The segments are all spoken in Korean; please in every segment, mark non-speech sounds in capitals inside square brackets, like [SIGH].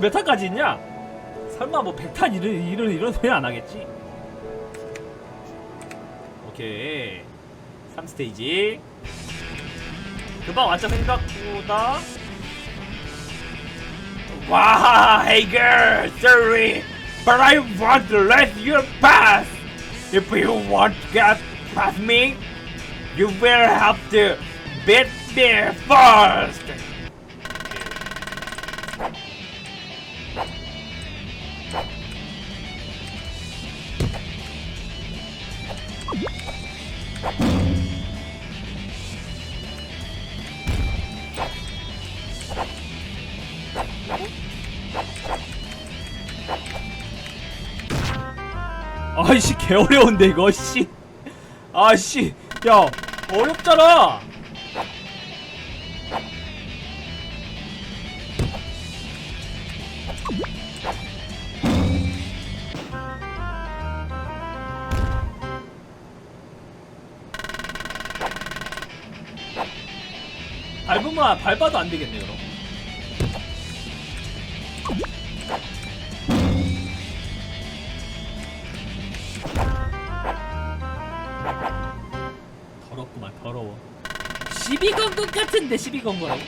몇 탄까지 있냐? 설마 뭐 100탄 이런 이런 이런 소리 안 하겠지? 오케이 3스테이지 금방 완전 생각보다 와 hey girl sorry but I want to let you pass if you want to get past me you will have to beat me first 아이씨 개 어려운데 이거 씨. 아씨 야 어렵잖아. 밟으면 밟아도 안 되겠네 그럼. 더 더러워. 시비 건것 같은데 시비 건 거라고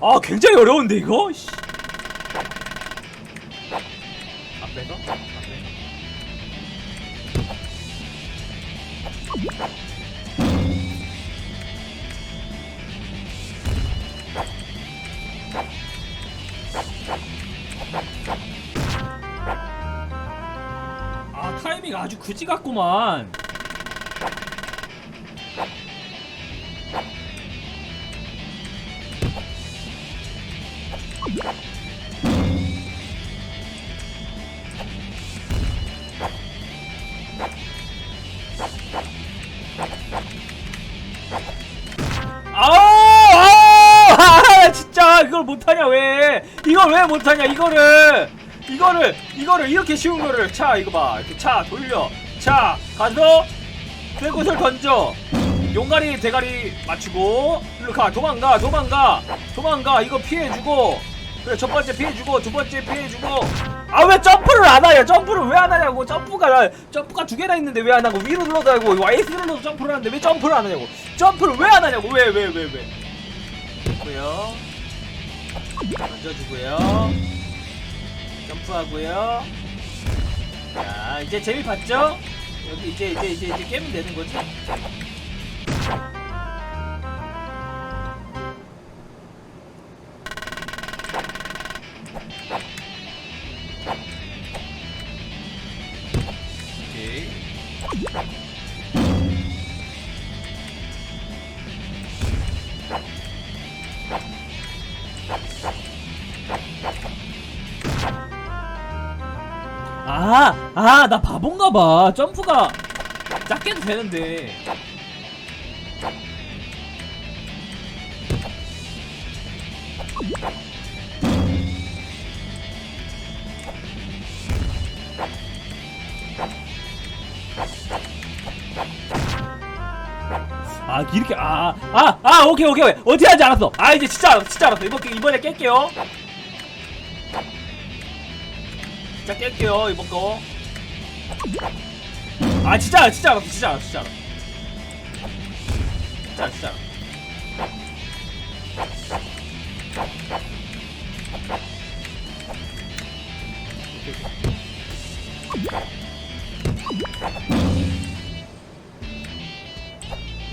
아 굉장히 어려운데 이거? 씨. 앞에서? 앞에서? 아 타이밍 아주 그지 같구만 못하냐 왜? 이걸 왜 못하냐 이거를. 이거를 이거를 이렇게 쉬운 거를 차 이거 봐. 이렇게 차 돌려. 차 가서 쇠꽃을 던져. 용가리 대가리 맞추고. 일로 가 도망가 도망가. 도망가 이거 피해주고. 그래 첫 번째 피해주고 두 번째 피해주고. 아 왜 점프를 안 하냐? 점프를 왜 안 하냐고. 점프가 점프가 두 개나 있는데 왜 안 하고? 위로 눌러도 하고. Y스를 눌러도 점프를 하는데 왜 점프를 안 하냐고. 점프를 왜 안 하냐고. 왜 왜 왜 왜? 됐고요 던져주고요. 점프하고요. 자 이제 재미 봤죠? 여기 이제 이제 이제 이제 깨면 되는 거지 나 바본가 봐. 점프가 작게도 되는데. 아, 이렇게, 아, 아, 아, 오케이, 오케이, 오케이. 어떻게 하는지 알았어. 아, 이제 진짜 알았어, 진짜 알았어. 이번, 이번에 깰게요. 진짜 깰게요, 이번 거. 아, 진짜, 진짜 알았어, 진짜 알았어, 진짜 알았어. 진짜, 진짜 알았어.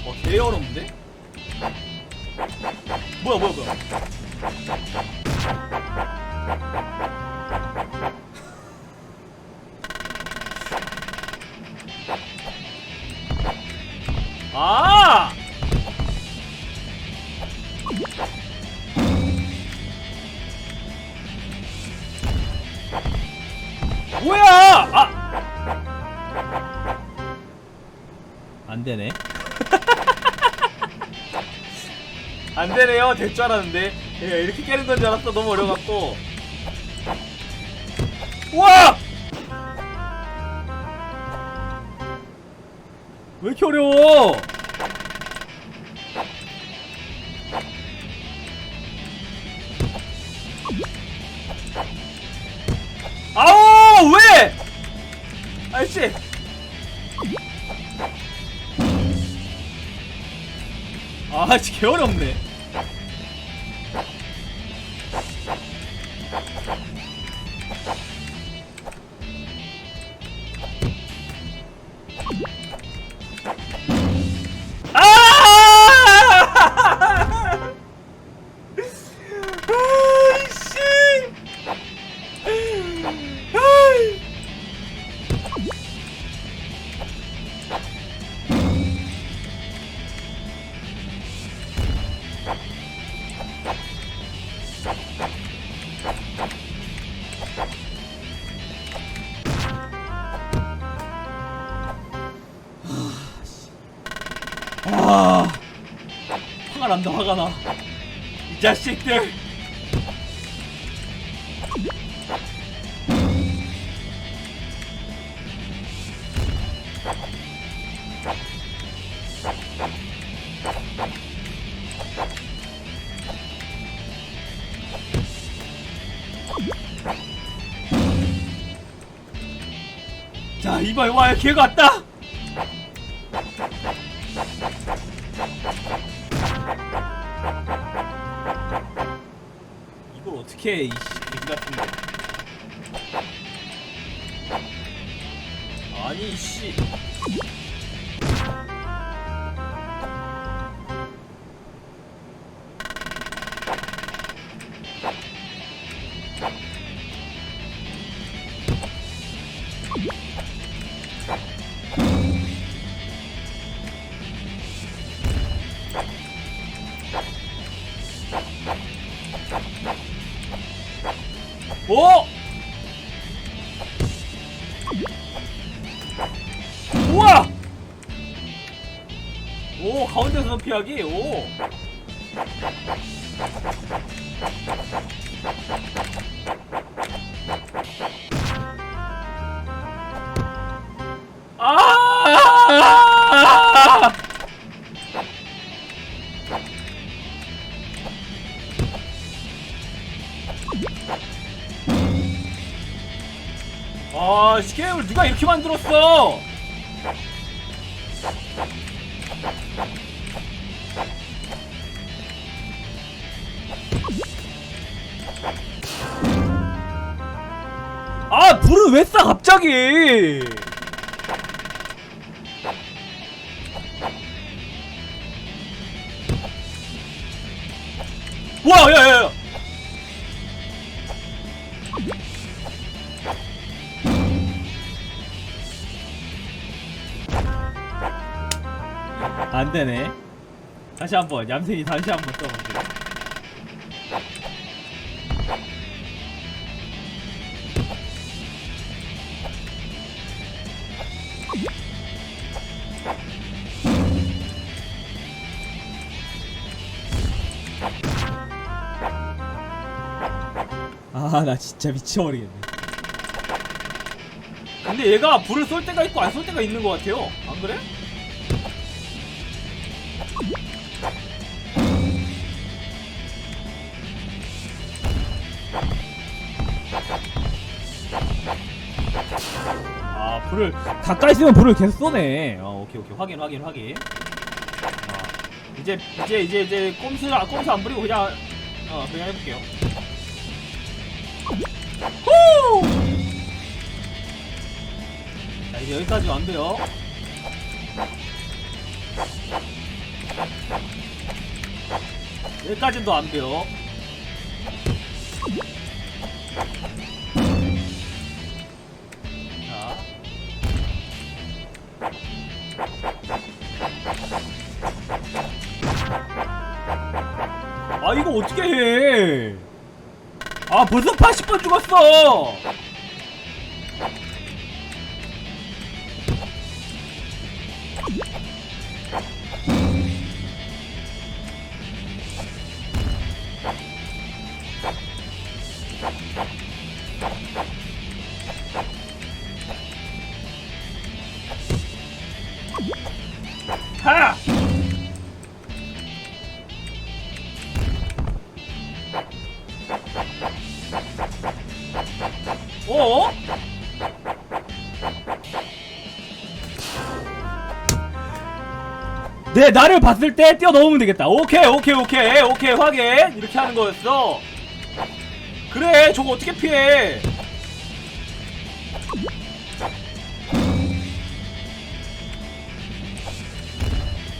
와, 개 어렵는데? 뭐야, 뭐야, 뭐야. 안 되네요. 될 줄 알았는데. 예, 이렇게 깨는 건 줄 알았어. 너무 어려갖고. 우와! 왜 이렇게 어려워? 아우! 왜! 아저씨! 아, 진짜 개 어렵네. 자식들. 자 이봐 와 걔가 왔다. 이 피하기? 오! 아! 아, 이 게임을 누가 이렇게 만들었어? 아, 불을 왜 쏴, 갑자기? 와, 야, 야, 야. 안 되네. 다시 한번 얌생이 다시 한번 써보세요. 아, 나 진짜 미쳐버리겠네. 근데 얘가 불을 쏠 때가 있고 안 쏠 때가 있는 것 같아요. 안 그래? 아 불을 가까이 있으면 불을 계속 쏘네. 어 오케이 오케이 확인 확인 확인. 어, 이제 이제 이제 이제 꼼수 꼼수 안 부리고 그냥 어 그냥 해볼게요. 자, 이제 여기까지 안 돼요. 여기까지도 안 돼요. 자. 아 이거 어떻게 해 아 벌써 80번 죽었어. 내 나를 봤을 때 뛰어넘으면 되겠다. 오케이, 오케이, 오케이, 오케이, 확인. 이렇게 하는 거였어. 그래, 저거 어떻게 피해?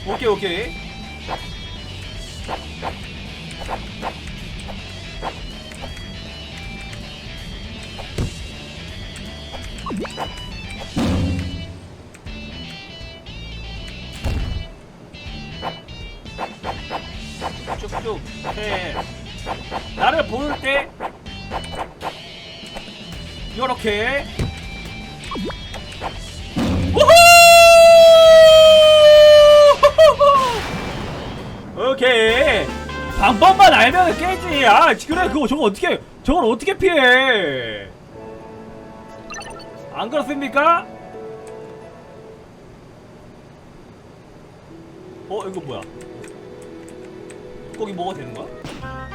오케이, 오케이. 나를 볼때 요렇게 우후! 오케이 방법만 알면 깨지 아 그래 그거 저거 어떻게 저걸 어떻게 피해 안 그렇습니까? 어 이거 뭐야 거기 뭐가 되는 거야?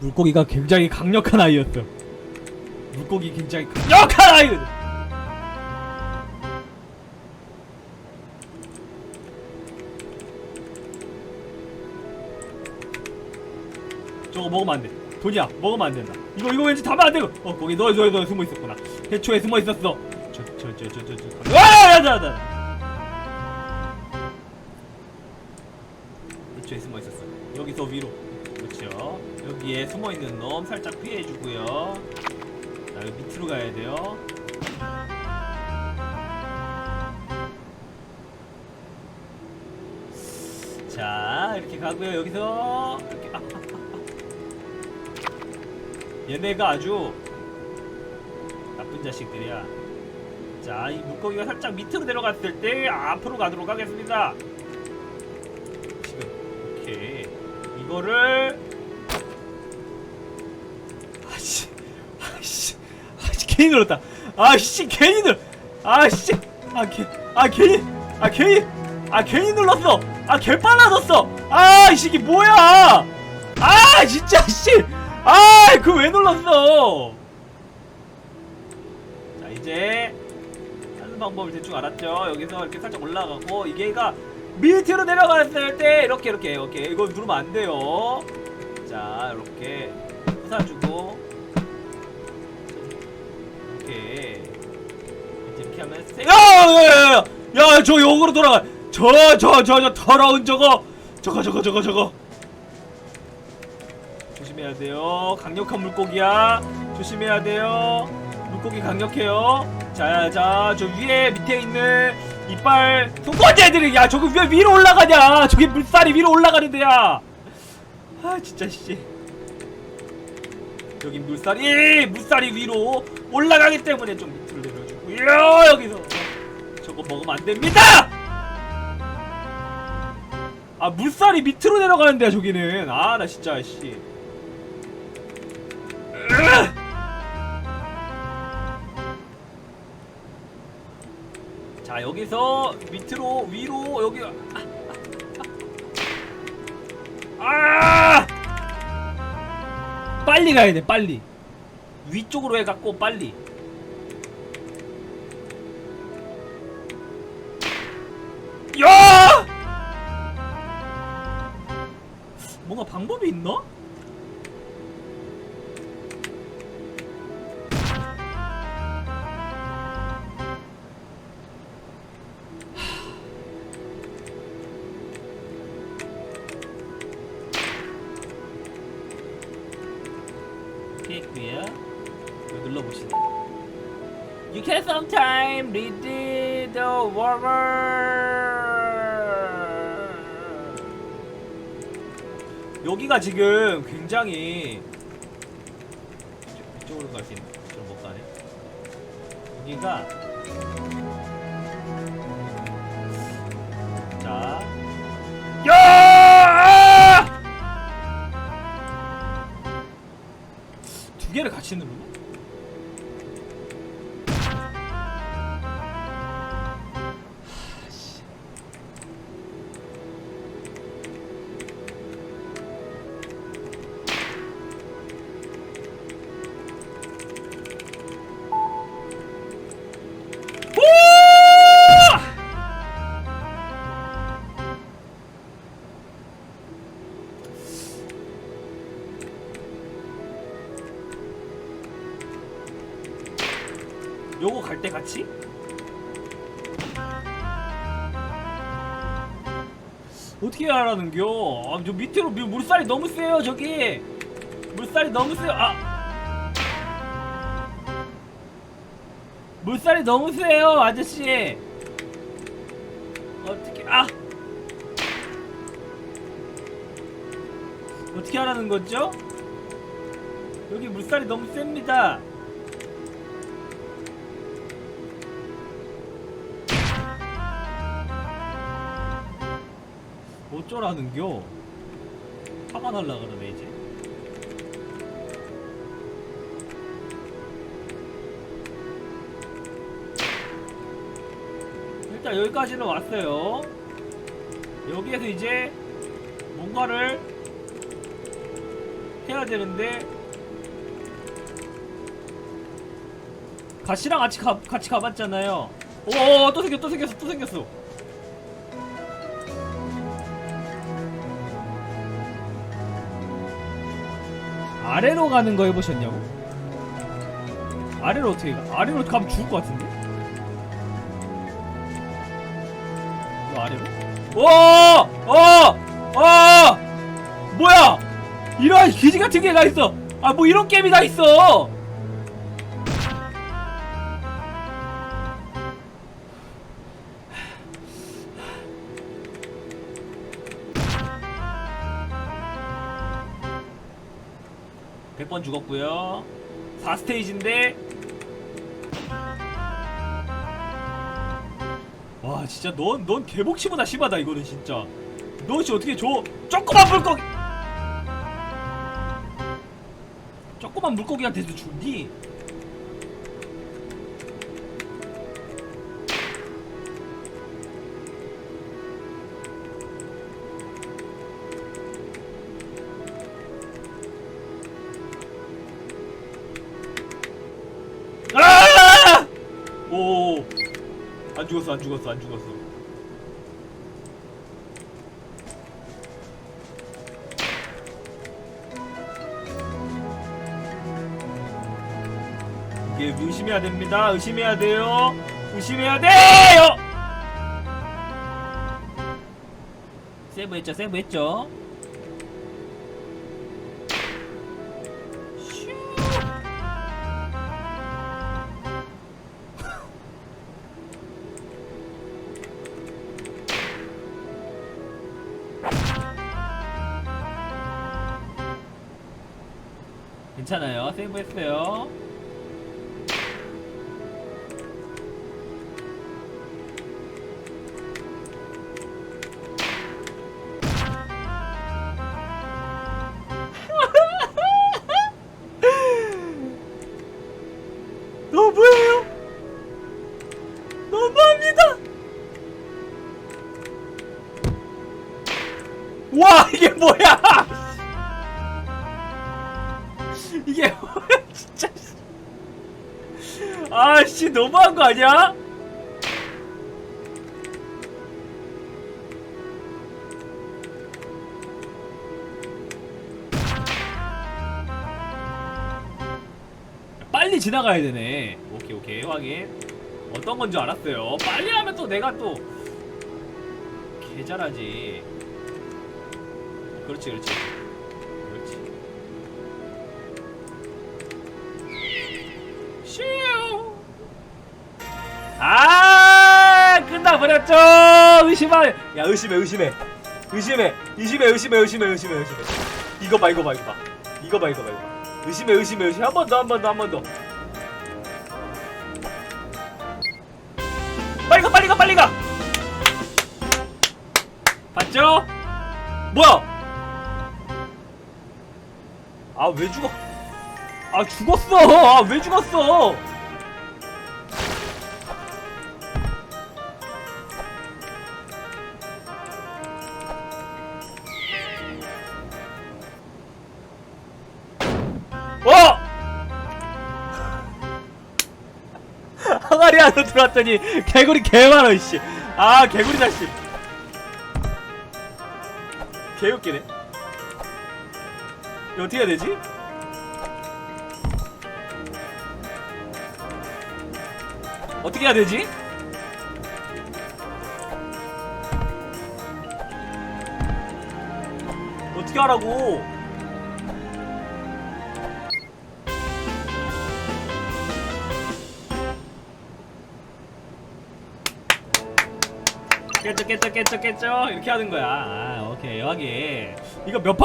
물고기가 굉장히 강력한 아이였어. 물고기 굉장히 강력한 아이. 저거 먹으면 안 돼. 돈이야, 먹으면 안 된다. 이거 이거 왠지 담으면 안 되고. 어 거기 너너너 숨어 있었구나. 해초에 숨어 있었어. 저 저 저 저저 저. 와, 야, 야, 야. 숨어 있는 놈 살짝 피해 주고요. 자, 여기 밑으로 가야 돼요. 자, 이렇게 가고요. 여기서 이렇게. [LAUGHS] 얘네가 아주 나쁜 자식들이야. 자, 이 물고기가 살짝 밑으로 내려갔을 때 앞으로 가도록 하겠습니다. 지금 오케이 이거를 괜히 눌렀다. 아씨 괜히 눌 아씨 아개아 괜히 아 괜히 아 괜히 눌렀어. 아개 빨라졌어. 아이 새끼 뭐야? 아 진짜 씨 아그 왜 눌렀어? 자 이제 하는 방법을 대충 알았죠? 여기서 이렇게 살짝 올라가고 이게가 밑으로 내려갔을 때 이렇게 이렇게 이렇게. 이거 누르면 안 돼요. 자 이렇게 솟아주고 이렇게. 이렇게 하면 세... 야야야야 야 저 역으로 돌아가. 저 저 저 저 더러운 저거. 저거 저거 저거 저거. 조심해야 돼요. 강력한 물고기야. 조심해야 돼요. 물고기 강력해요. 자자 저 위에 밑에 있는 이빨. 손권제들이 야 저거 왜 위로 올라가냐? 저게 물살이 위로 올라가는데야. 아 진짜 씨 여기 물살이 물살이 위로 올라가기 때문에 좀 밑으로 내려주고요 여기서. 저거 먹으면 안 됩니다! 아 물살이 밑으로 내려가는데야 저기는. 아 나 진짜 씨! 자 여기서 밑으로 위로 여기. 아! 빨리 가야 돼 빨리 위쪽으로 해갖고 빨리. 야! 뭔가 방법이 있나? 이거 눌러보시다 You can sometime read the water 여기가 지금 굉장히 이쪽- 이쪽으로 갈 수 있는 이쪽으로 못 가네 여기가 자. 야! 두 개를 같이 누르네? 요거 갈때 같이? 어떻게 하라는겨? 아, 저 밑으로 물- 물살이 너무 세요 저기 물살이 너무 세요 아 물살이 너무 세요 아저씨 어떻게 아 어떻게 하라는 거죠? 여기 물살이 너무 셉니다 어쩌라는겨? 날라 그러네 이제. 일단 여기까지는 왔어요. 여기에서 이제 뭔가를 해야 되는데 가시랑 같이 가, 같이 가봤잖아요. 오, 또 생겼, 또 생겼어, 또 생겼어. 아래로 가는 거 해보셨냐고? 아래로 어떻게 가? 아래로 가면 죽을 것 같은데? 이거 아래로? 오! 어! 어! 뭐야! 이런 기지 같은 게가 있어! 아, 뭐 이런 게임이 다 있어! 백번 죽었고요. 4스테이지인데. 와 진짜 넌, 넌 개복치보다 심하다 이거는 진짜. 너씨 어떻게 저 조그만 물고기 조그만 물고기한테도 죽니? 안 죽었어, 안 죽었어, 안 죽었어. 이게 의심해야 됩니다. 의심해야 돼요. 의심해야 돼요. 세이브했죠, 세이브했죠. 괜찮아요. 세이브했어요. 이게 뭐야 [LAUGHS] 진짜 아씨 너무한 거 아니야? 빨리 지나가야 되네. 오케이 오케이 확인. 어떤 건 줄 알았어요. 빨리 하면 또 내가 또 개잘하지. 그렇지 그렇지 아 끝나버렸죠. 의심하 야 의심해 의심해. 의심해. 의심해 의심해 의심해 의심해 의심해. 이거 봐 이거 봐 이거 봐. 이거 봐 이거 봐 이거 봐. 의심해 의심해 의심해. 한번 더 한 번 더 한 번 더. 빨리 가 빨리 가 빨리 가! 봤죠? 뭐야? 아 왜 죽어? 아 죽었어! 아 왜 죽었어 어! 항아리 안으로 들어왔더니 개구리 개 많아 이씨 아 개구리 자식 개웃기네 어떻게 해야 되지? 어떻게 해야 되지? 어떻게 하라고 깼죠 깼죠 깼죠 깼죠? 이렇게 하는 거야. 아 오케이 여기. 이거 몇 판